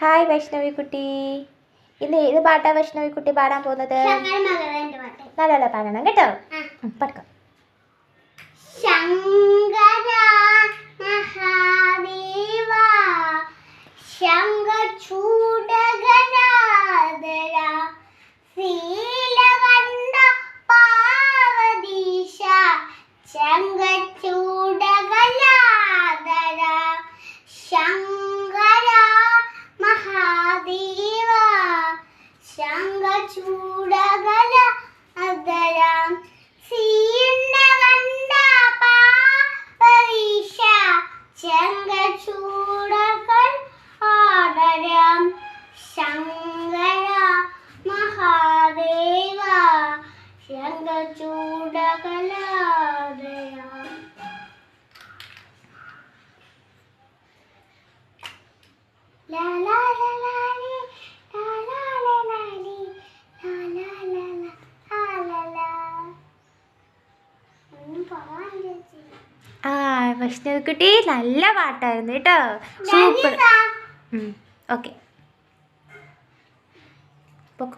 Hi വൈഷ്ണവിക്കുട്ടി ഇന്ന് ഏത് പാട്ടാ വൈഷ്ണവി കുട്ടി പാടാൻ പോകുന്നത്? നല്ല പാടണം കേട്ടോ. പഠിക്കാം ശങ്കര മഹാദേവ ശങ്കചൂടകനാദര ശീലകണ്ഠ പാർവതീശ ശങ്കചൂടകനാദര കണ്ട La la la la ആ വൈഷ്ണവി കുട്ടി നല്ല പാട്ടായിരുന്നു കേട്ടോ. സൂപ്പർ. ഓക്കെ